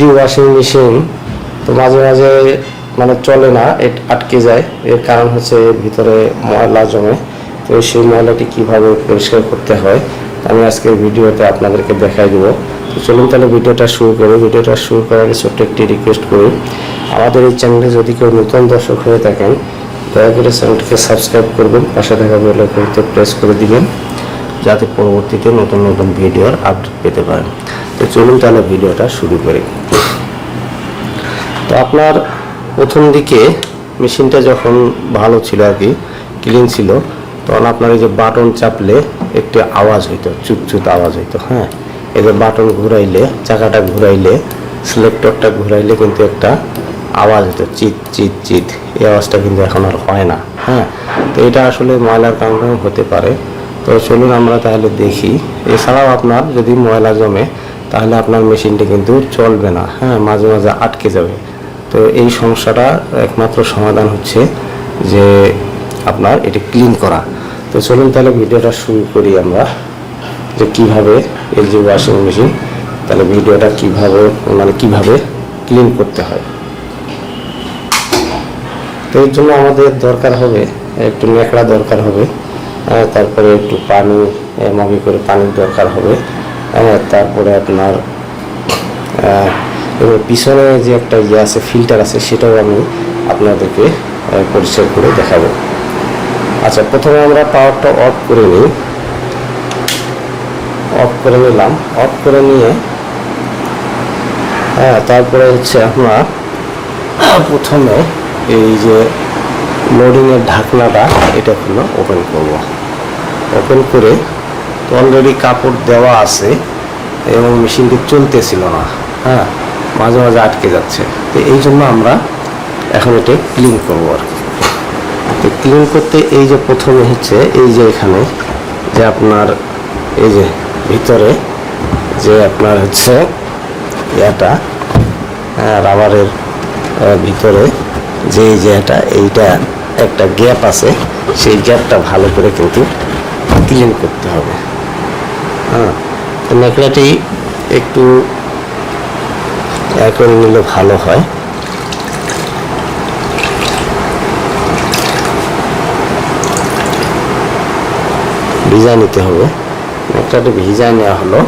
LG washing machine তো মাঝে মাঝে মানে চলে না আটকে যায়। এর কারণ হচ্ছে ভিতরে ময়লা জমে। তো সেই ময়লাটি কীভাবে পরিষ্কার করতে হয়, আমি আজকের ভিডিওতে আপনাদেরকে দেখাই দেবো। তো চলুন তাহলে ভিডিওটা শুরু করি। ভিডিওটা শুরু করার আগে ছোট্ট একটি রিকোয়েস্ট করি। আমাদের এই চ্যানেলে যদি কেউ নতুন দর্শক হয়ে থাকেন, দয়া করে চ্যানেলটিকে সাবস্ক্রাইব করবেন, পাশে থাকা বেল আইকনটি প্রেস করে দিবেন। যাতে পরবর্তীতে নতুন নতুন ভিডিওর আপডেট পেতে পারেন। তো চলুন তাহলে ভিডিওটা শুরু করি। তো আপনার প্রথম দিকে মেশিনটা যখন ভালো ছিল আর কি ক্লিন ছিল, তখন আপনার এই যে বাটন চাপলে একটি আওয়াজ হইতো, চুপচুপ আওয়াজ হইতো হ্যাঁ? এই যে বাটন ঘুরাইলে, চাকাটা ঘুরাইলে সিলেক্টরটা ঘুরাইলে কিন্তু একটা আওয়াজ হতো চিত চিত চিত। এই আওয়াজটা কিন্তু এখন আর হয় না হ্যাঁ? তো এটা আসলে ময়লার কারণে হতে পারে। তো চলুন আমরা তাহলে দেখি। এছাড়াও আপনার যদি ময়লা জমে, তাহলে আপনার মেশিনটি কিন্তু চলবে না। হ্যাঁ মাঝে মাঝে আটকে যাবে। তো এই সমস্যাটা একমাত্র সমাধান হচ্ছে যে আপনার এটি ক্লিন করা। তো চলুন তাহলে ভিডিওটা শুরু করি আমরা যে কীভাবে যে ওয়াশিং মেশিন, তাহলে ভিডিওটা কীভাবে মানে কীভাবে ক্লিন করতে হয়। তো এর জন্য আমাদের দরকার হবে, একটু নেকড়া দরকার হবে। তারপরে একটু পানি মগে করে পানির দরকার হবে। তারপরে আপনার পিছনে যে একটা ইয়ে আছে ফিল্টার আছে, সেটাও আমি আপনাদেরকে পরিষ্কার করে দেখাবো। আচ্ছা প্রথমে আমরা পাওয়ারটা অফ করে নিই। অফ করে নিলাম। অফ করে নিয়ে হ্যাঁ তারপরে হচ্ছে আপনার, প্রথমে এই যে লোডিংয়ের ঢাকনাটা, এটা হলো ওপেন করব। ওপেন করে তো অলরেডি কাপড় দেওয়া আছে এবং মেশিনটি চলতেছিল না হ্যাঁ মাঝে মাঝে আটকে যাচ্ছে। তো এই জন্য আমরা এখন এটা ক্লিন করব আর কি। তো ক্লিন করতে এই যে প্রথমে হচ্ছে এই যে এখানে যে আপনার এই যে ভিতরে যে আপনার হচ্ছে এটা রাবারের ভিতরে যে এই যে এটা, এইটা একটা গ্যাপ আছে, সেই গ্যাপটা ভালো করে কিন্তু ক্লিন করতে হবে। হ্যাঁ তো নেকড়াটি একটু করে নিলে ভালো হয়। ভিজা নিতে হবে। ন্যাকড়াটি ভিজা নেওয়া হলো।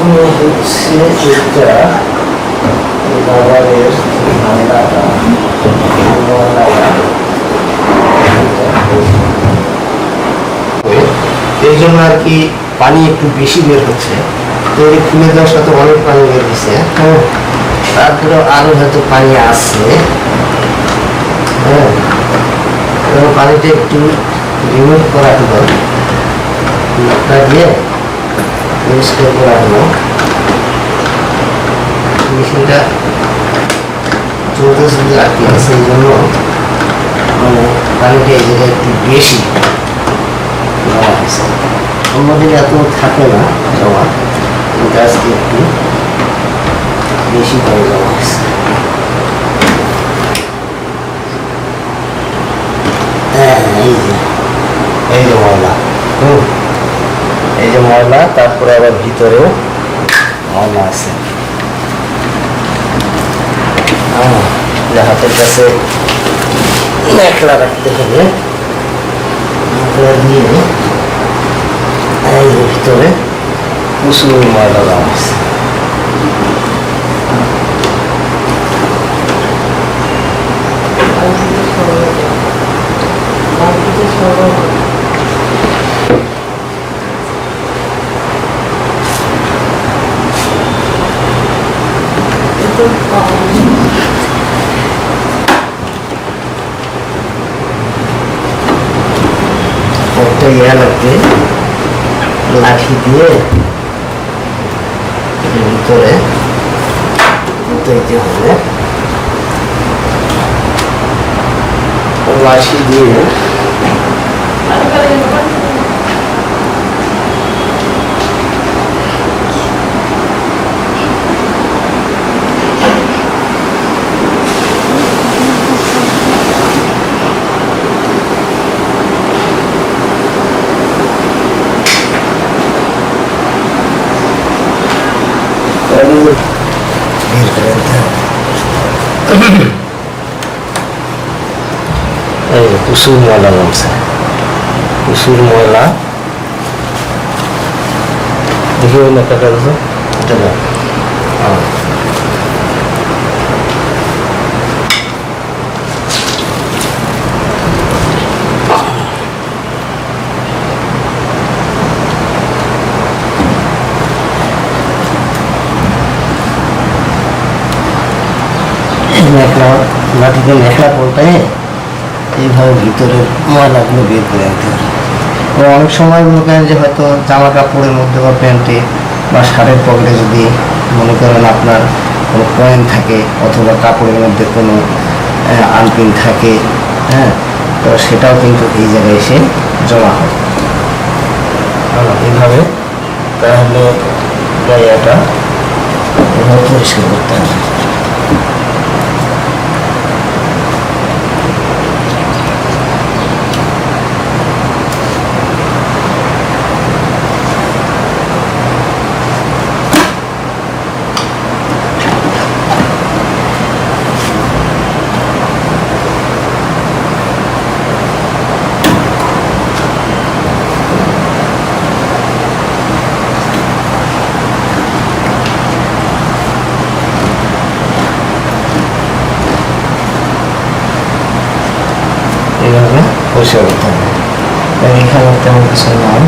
প্রথমে হচ্ছে রাবারের ঠান্ডাটা এই জন্য আর কি পানি একটু বেশি বের হচ্ছে তো এই খুলে দেওয়ার সাথে অনেক পানি বের হচ্ছে তারপরে আরও হয়তো পানি আসছে হ্যাঁ পানিটা একটু রিমুভ করা হলো দিয়ে পরিষ্কার করা হলো মেশিনটা চলতেছে যে আটকে আছে এই জন্য মানে পানিটা এই জায়গায় একটু বেশি অন্যদিন এত থাকে না জমা কিন্তু আজকে একটু বেশি করে জমা হয়েছে হ্যাঁ এই যে এই যে হুম এই যে ময়লা, তারপরে আবার ভিতরেও ময়লা আছে। হাতের কাছে ন্যাকড়া রাখতে হবে। ন্যাকড়া দিয়ে এই ভিতরে প্রচুর ময়লা দেওয়া আছে। একটা ইয়া লাগবে। লাঠি দিয়ে ভিতরে হবে। লাঠি দিয়ে এই যে প্রচুর ময়লা জমছে প্রচুর ময়লা দেখি ওই না কাকা দাদা এটা না হ্যাঁ। এইভাবে ভিতরের ময়লাগুলো বের করে আনতে হবে এবং অনেক সময় মনে করেন যে হয়তো জামা কাপড়ের মধ্যে বা প্যান্টে বা শার্টের পকেটে যদি মনে করেন আপনার কোনো কয়েন থাকে অথবা কাপড়ের মধ্যে কোনো আনপিন থাকে হ্যাঁ তো সেটাও কিন্তু এই জায়গায় এসে জমা হয়। হ্যাঁ, এইভাবে তাহলে জায়গাটা এভাবে পরিষ্কার করতে হবে এইভাবে পরিষ্কার করতে হবে এবং এখানে তেমন কিছু নয়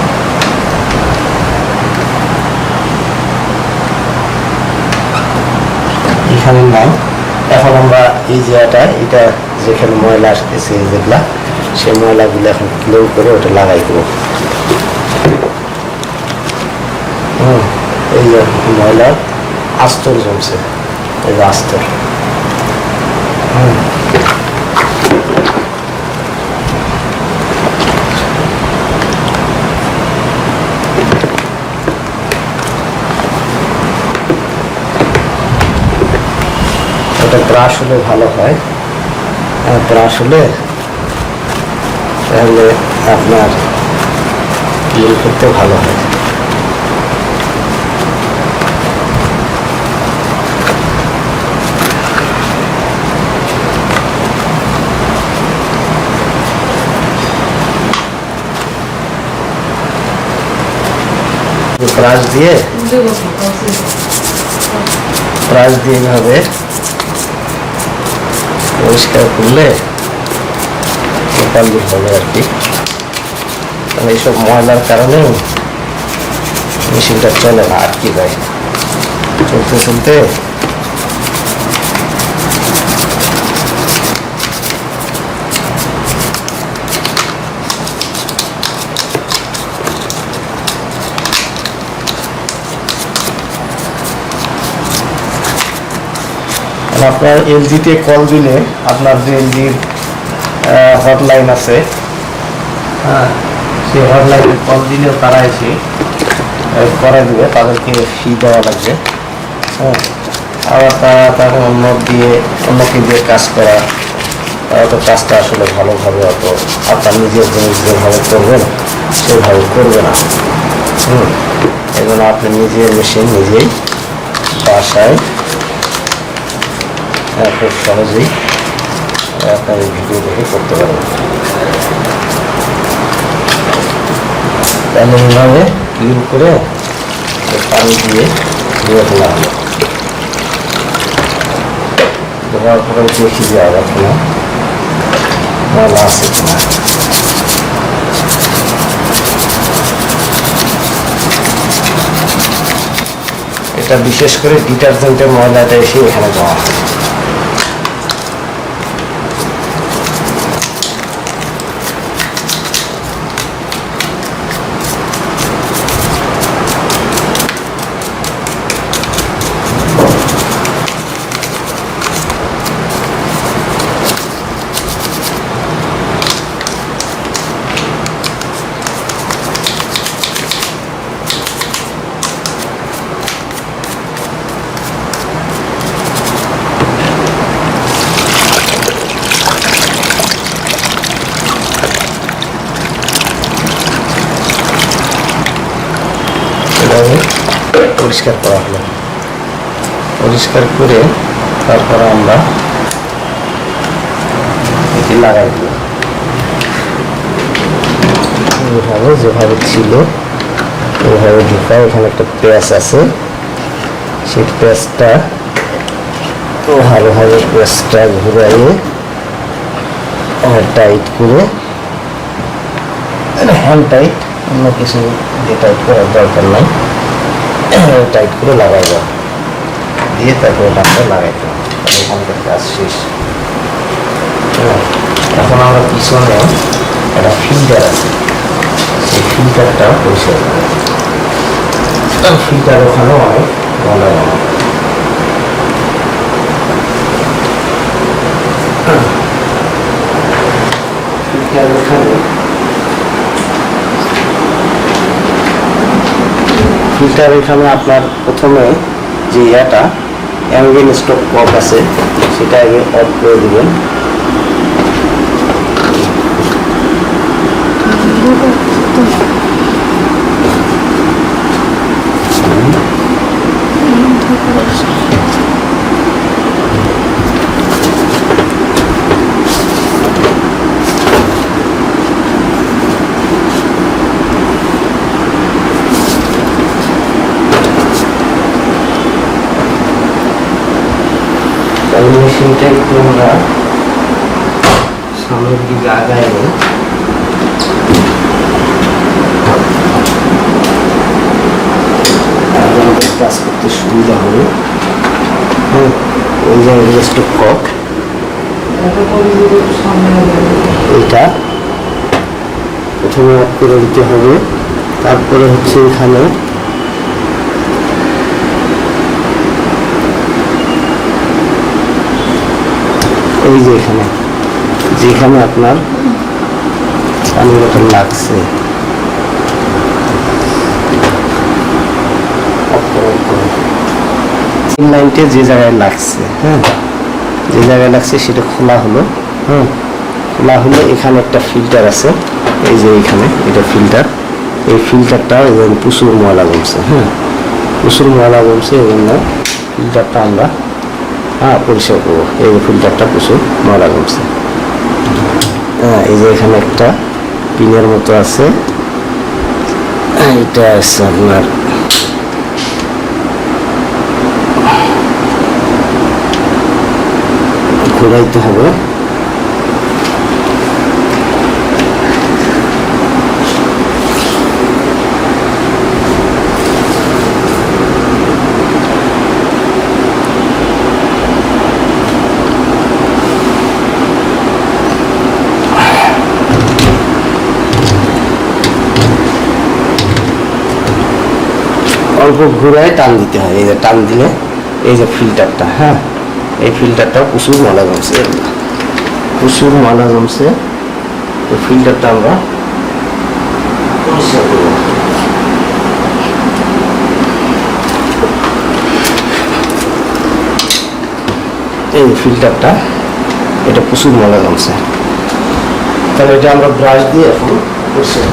এখানে নাই এখন জায়গাটা এটা যেখানে ময়লা আসতেছে যেগুলা সেই ময়লাগুলো এখন ক্লিন করে ওটা লাগাই দেবো হুম, এই ময়লা আস্তর জমছে এই আস্তর। ওটা ব্রাশ হলে ভালো হয়। ব্রাশ হলে তাহলে আপনার ক্লিন করতে ভালো হয়। ব্রাশ দিয়ে ব্রাশ দিয়ে এইভাবে পরিষ্কার করলে টোটালি হবে আর কি। মানে এইসব ময়লার কারণে মেশিনটা চলে না আটকে যায় চলতে চলতে আপনার এলজিতে কল দিলে আপনার যে এলজির হটলাইন আছে হ্যাঁ সেই হটলাইনে কল দিলেও তারা এসে করে দেবে, তাদেরকে ফি দেওয়া লাগবে। হ্যাঁ আবার তারা তখন অন্য দিয়ে অন্যকে দিয়ে কাজ করা, তারা তো কাজটা আসলে ভালোভাবে অত আপনার নিজের জিনিস যেভাবে করবেন, সেভাবে করবে না। হুম জন্য আপনি নিজের মেশিন নিজেই বাসায় খুব সহজেই আপনার এই ভিডিও দেখে করতে পারবেন। করে পানি দিয়ে ধুয়ে ফেলা হলো পরে দেখি যে আবার কোনো ময়লা আছে কিনা? এটা বিশেষ করে ডিটারজেন্টের ময়লাটা এসে এখানে জমা হয়। পরিষ্কার করা হলো। পরিষ্কার করে তারপরে আমরা এটি লাগাই দিল এইভাবে যেভাবে ছিল ওইভাবে ঢুকা, এখানে একটা প্যাচ আছে। সেই প্যাচটা ভালোভাবে প্যাচটা ঘুরাইয়ে টাইট করে হ্যান্ড টাইট অন্য কিছু দিয়ে টাইট করার দরকার নাই। টাইট করে লাগাইব দিয়ে তারপরে ডাক্তার হবে তাহলে এখানকার কাজ শেষ। হ্যাঁ, এখন আমরা পিছনে একটা ফিল্টার আছে। সেই ফিল্টারটা পরিষ্কার ফিল্টার ওখানেও অনেক ভালো ভালো ফিল্টার ওখানে ফিল্টার এখানে আপনার প্রথমে যে ইয়াটা অ্যাঙ্গেল স্টক কপ আছে, সেটা আগে অফ করে দিবেন তাহলে মেশিনটা একটু আমরা সামনের দিকে কাজ করতে সুবিধা হবে। হুম, ওই যে রেস্ট কক এইটা প্রথমে করে দিতে হবে। তারপরে হচ্ছে এখানে এই যে এখানে, যেখানে আপনার পানির বোতল লাগছে লাইনটা যে জায়গায় লাগছে হ্যাঁ যে জায়গায় লাগছে সেটা খোলা হলো হ্যাঁ খোলা হলো, এখানে একটা ফিল্টার আছে, এই যে এখানে, এটা ফিল্টার এই ফিল্টারটা প্রচুর ময়লা জমছে হ্যাঁ প্রচুর ময়লা জমছে, এই জন্য ফিল্টারটা আমরা হ্যাঁ পরিষ্কার করব এই ফিল্টারটা প্রচুর ময়লা জমছে হ্যাঁ এই যে এখানে একটা পিনের মতো আছে। হ্যাঁ, এটা আছে আপনার। ঘোরাইতে হবে। অল্প ঘুরায় টান দিতে হয়, এই যে টান দিলে এই যে ফিল্টারটা হ্যাঁ? এই ফিল্টারটাও প্রচুর ময়লা জমছে। প্রচুর ময়লা জমছে। এই ফিল্টারটা আমরা পরিষ্কার করব এই ফিল্টারটা এটা প্রচুর ময়লা জমছে। তাহলে এটা আমরা ব্রাশ দিয়ে এখন পরিষ্কার।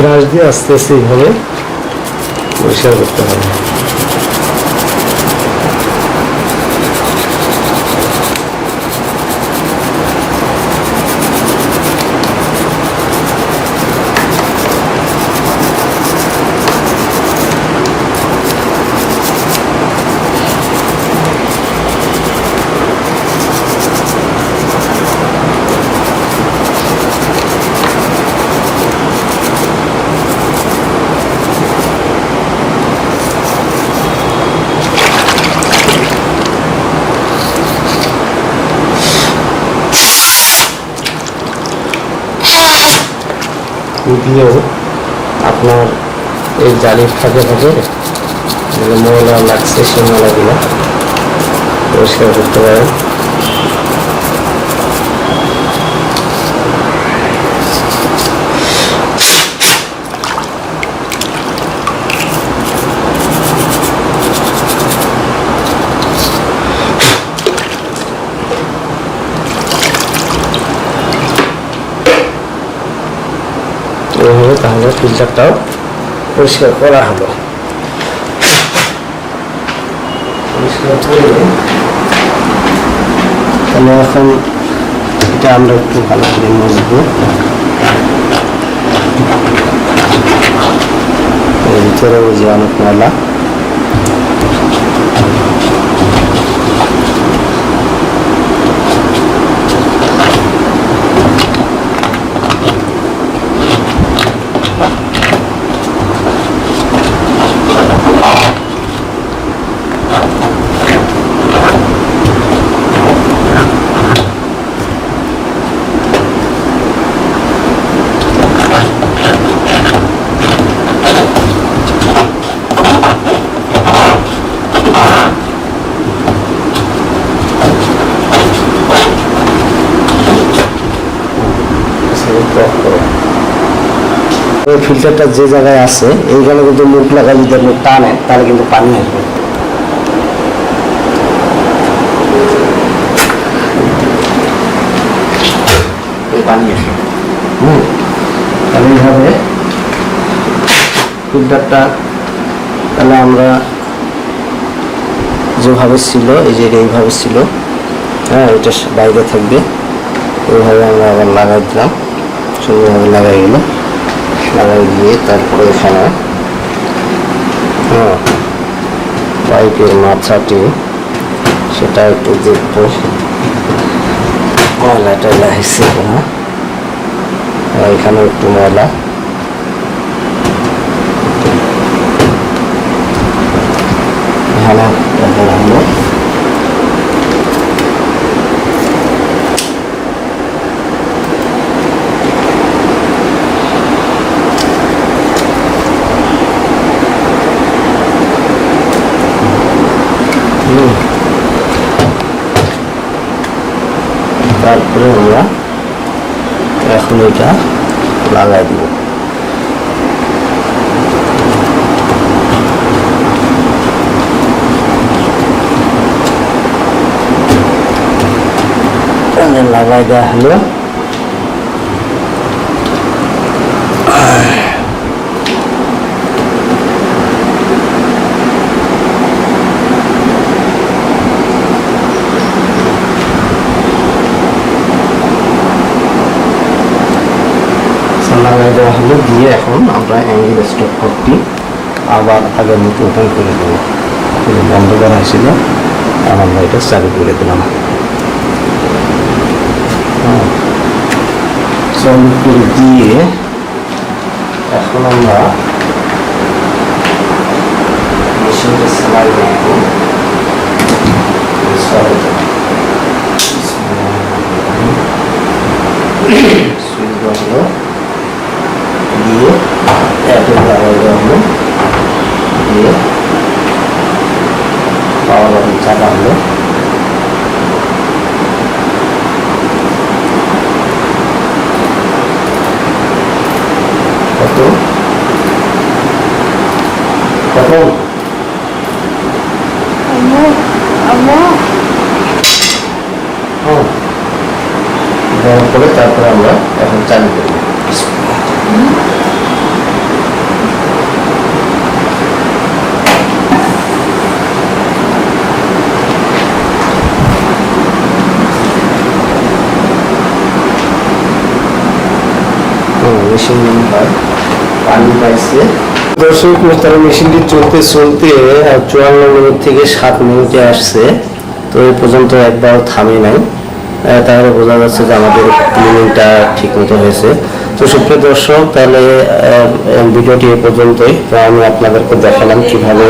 ব্রাশ দিয়ে আস্তে আস্তে এইভাবে পরিষ্কার করতে হবে। দিয়েও আপনার এই জালির ফাঁকে ফাঁকে যেগুলো ময়লা লাগছে সেই ময়লাগুলো পরিষ্কার করতে পারেন এইভাবে তাহলে ফিল্টারটাও পরিষ্কার করা হলো। পরিষ্কার করে তাহলে এখন এটা আমরা একটু ভালো করে মুছবো। ভিতরে ওই যে অনেক ময়লা ওই ফিল্টারটা যে জায়গায় আছে এইখানে কিন্তু মুখ লাগা যদি আপনি টানেন তাহলে কিন্তু পানি আসবে। পানি আসবে হুম। তাহলে এইভাবে ফিল্টারটা তাহলে আমরা যেভাবে ছিল এই যে এইভাবে ছিল হ্যাঁ এটা বাইরে থাকবে। এইভাবে আমরা আবার লাগাই দিলাম। সুন্দরভাবে লাগাই গেল লাগাই দিয়ে তারপরে এখানে হ্যাঁ পাইপের মাথাটি, সেটা একটু দেখব। ময়লা টয়লা হয়েছে কিনা আর এখানে একটু ময়লা। এখানে হলো হুম। তারপরে আমরা এখন এটা লাগাই দিব এখানে লাগাই দেওয়া হলো লাগাই দেওয়া হলো দিয়ে এখন আমরা অ্যাঙ্গেল স্টপ করটি আবার আগের মতো ওপেন করে দেবো। বন্ধ করা হয়েছিল আর আমরা এটা চালু করে দিলাম। হ্যাঁ। চালু করে দিয়ে এখন আমরা সুইচ বসল দিয়ে অ্যাপে লাগাই দেওয়া হলো দিয়ে পাওয়ার বাটন চাপা হলো কত কত হ্যাঁ দেওয়ার পরে তারপরে আমরা এখন চালু করব পানি পাইছে দর্শক মোস্তার মেশিনটি চলতে চলতে চুয়ান্ন মিনিট থেকে সাত মিনিটে আসছে। তো এই পর্যন্ত একবার থামে নাই। তাহলে বোঝা যাচ্ছে যে আমাদের ক্লিনিংটা ঠিক মতো হয়েছে। তো সুপ্রিয় দর্শক, তাহলে ভিডিওটি এ পর্যন্তই। তো আমি আপনাদেরকে দেখালাম কীভাবে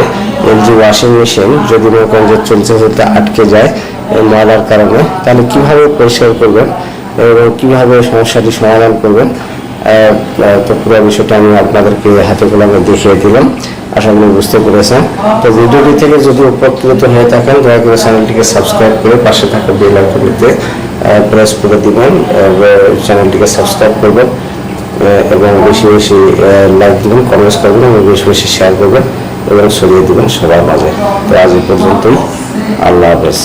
এলজি ওয়াশিং মেশিন যদি যে চলতে চলতে আটকে যায় ময়লার কারণে, তাহলে কীভাবে পরিষ্কার করবেন এবং কীভাবে সমস্যাটি সমাধান করবেন তো পুরো বিষয়টা আমি আপনাদেরকে হাতে কলমে দেখিয়ে দিলাম। আশা করি বুঝতে পেরেছেন। তো ভিডিওটি থেকে যদি উপকৃত হয়ে থাকেন, দয়া করে চ্যানেলটিকে সাবস্ক্রাইব করে পাশে থাকা বেল আইকনটিতে প্রেস করে দিবেন চ্যানেলটিকে সাবস্ক্রাইব করবেন। এবং বেশি বেশি লাইক দিবেন কমেন্টস করবেন এবং বেশি বেশি শেয়ার করবেন এবং ছড়িয়ে দিবেন সবার মাঝে। তো আজ এই পর্যন্তই। আল্লাহ হাফেজ।